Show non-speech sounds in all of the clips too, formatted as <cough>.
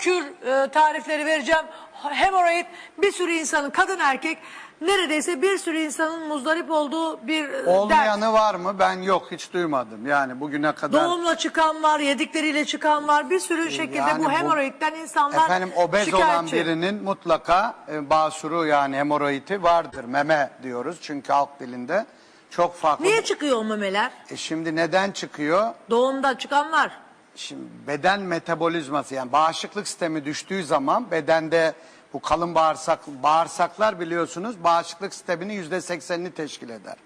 kür e, tarifleri vereceğim. Hemoroid bir sürü insanın kadın erkek neredeyse bir sürü insanın muzdarip olduğu bir e, dert. Olmayanı var mı? Ben yok hiç duymadım. Yani bugüne kadar. Doğumla çıkan var, yedikleriyle çıkan var. Bir sürü şekilde Yani bu bu- hemoroidden insanlar Efendim obez olan şikayetçi. birinin mutlaka e, basuru yani hemoroidi vardır. Meme diyoruz çünkü halk dilinde. Çok farklı. Niye çıkıyor o memeler? E şimdi neden çıkıyor? Doğumda çıkan var. Şimdi beden metabolizması yani bağışıklık sistemi düştüğü zaman bedende bu kalın bağırsak bağırsaklar biliyorsunuz bağışıklık sisteminin yüzde seksenini teşkil eder.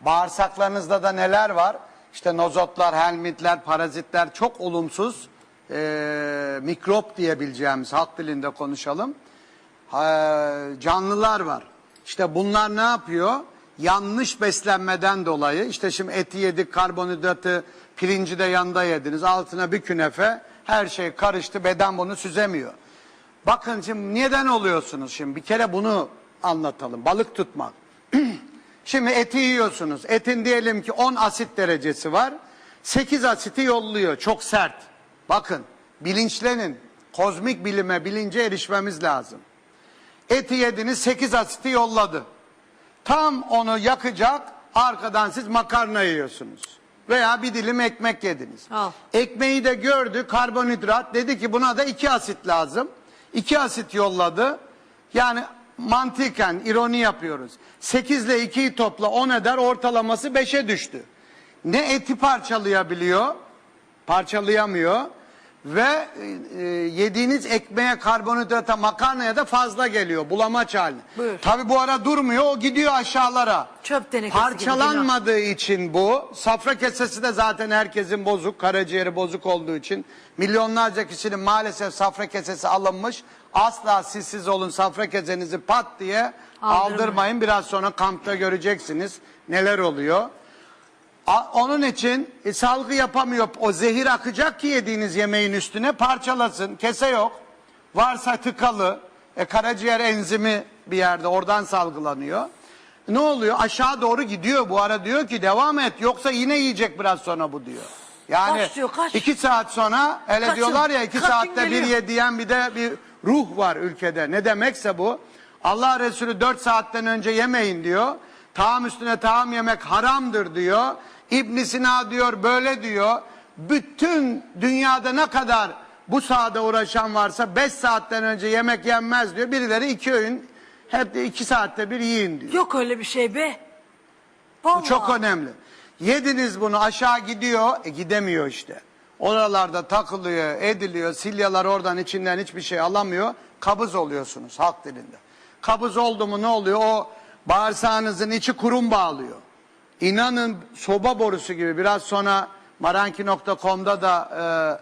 Bağırsaklarınızda da neler var? İşte nozotlar, helmintler, parazitler çok olumsuz e, mikrop diyebileceğimiz halk dilinde konuşalım. Ha, canlılar var. İşte bunlar ne yapıyor? Yanlış beslenmeden dolayı işte şimdi eti yedik, karbonhidratı, pirinci de yanında yediniz. Altına bir künefe her şey karıştı beden bunu süzemiyor. Bakın şimdi neden oluyorsunuz şimdi? Bir kere bunu anlatalım. Balık tutmak. <clears throat> şimdi eti yiyorsunuz. Etin diyelim ki 10 asit derecesi var. 8 asiti yolluyor. Çok sert. Bakın bilinçlenin. Kozmik bilime, bilince erişmemiz lazım. Eti yediniz 8 asiti yolladı. Tam onu yakacak arkadan siz makarna yiyorsunuz. Veya bir dilim ekmek yediniz. Al. Ekmeği de gördü karbonhidrat dedi ki buna da 2 asit lazım. 2 asit yolladı. Yani mantıken ironi yapıyoruz. 8 ile 2'yi topla 10 eder ortalaması 5'e düştü. Ne eti parçalayabiliyor parçalayamıyor ve e, yediğiniz ekmeğe karbonhidrata makarnaya da fazla geliyor bulamaç haline. Buyur. Tabi bu ara durmuyor o gidiyor aşağılara. Çöp tenekesi Parçalanmadığı için bu safra kesesi de zaten herkesin bozuk karaciğeri bozuk olduğu için milyonlarca kişinin maalesef safra kesesi alınmış. Asla siz siz olun safra kesenizi pat diye Aldırmayın. aldırmayın biraz sonra kampta göreceksiniz neler oluyor. A- Onun için e, salgı yapamıyor. O zehir akacak ki yediğiniz yemeğin üstüne parçalasın. Kese yok. Varsa tıkalı. E, karaciğer enzimi bir yerde oradan salgılanıyor. Ne oluyor? Aşağı doğru gidiyor. Bu ara diyor ki devam et. Yoksa yine yiyecek biraz sonra bu diyor. Yani Kaç diyor, kaç? iki saat sonra hele Kaçın, diyorlar ya iki kaçın saatte bir geliyor. ye diyen bir de bir ruh var ülkede. Ne demekse bu. Allah Resulü dört saatten önce yemeyin diyor. Taam üstüne taam yemek haramdır diyor. İbn Sina diyor böyle diyor. Bütün dünyada ne kadar bu sahada uğraşan varsa beş saatten önce yemek yenmez diyor. Birileri iki öğün hep de iki saatte bir yiyin diyor. Yok öyle bir şey be. Bu Vallahi. çok önemli. Yediniz bunu aşağı gidiyor, e, gidemiyor işte. Oralarda takılıyor, ediliyor, silyalar oradan içinden hiçbir şey alamıyor. Kabız oluyorsunuz halk dilinde. Kabız oldu mu ne oluyor? O bağırsağınızın içi kurum bağlıyor. İnanın soba borusu gibi biraz sonra maranki.com'da da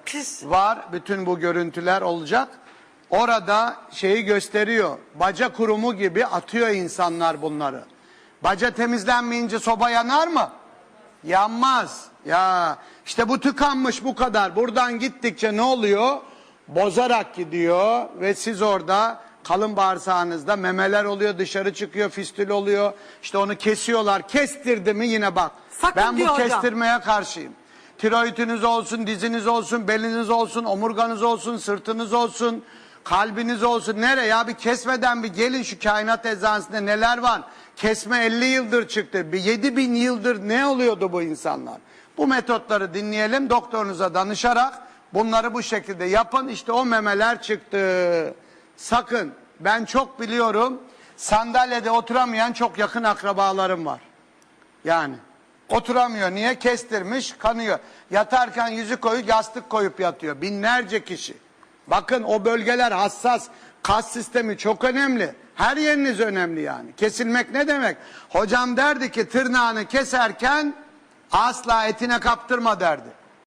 e, Pis. var. Bütün bu görüntüler olacak. Orada şeyi gösteriyor. Baca kurumu gibi atıyor insanlar bunları. Baca temizlenmeyince soba yanar mı? Yanmaz. Ya işte bu tıkanmış bu kadar. Buradan gittikçe ne oluyor? Bozarak gidiyor ve siz orada kalın bağırsağınızda memeler oluyor, dışarı çıkıyor, fistül oluyor. İşte onu kesiyorlar. Kestirdi mi yine bak. Sakın ben bu diyor hocam. kestirmeye karşıyım. Tiroidiniz olsun, diziniz olsun, beliniz olsun, omurganız olsun, sırtınız olsun, kalbiniz olsun. Nere ya bir kesmeden bir gelin şu kainat eczanesinde neler var. Kesme 50 yıldır çıktı. Bir 7 bin yıldır ne oluyordu bu insanlar? Bu metotları dinleyelim doktorunuza danışarak bunları bu şekilde yapın. İşte o memeler çıktı. Sakın ben çok biliyorum sandalyede oturamayan çok yakın akrabalarım var. Yani oturamıyor. Niye? Kestirmiş, kanıyor. Yatarken yüzü koyup yastık koyup yatıyor. Binlerce kişi. Bakın o bölgeler hassas. Kas sistemi çok önemli. Her yeriniz önemli yani. Kesilmek ne demek? Hocam derdi ki tırnağını keserken asla etine kaptırma derdi.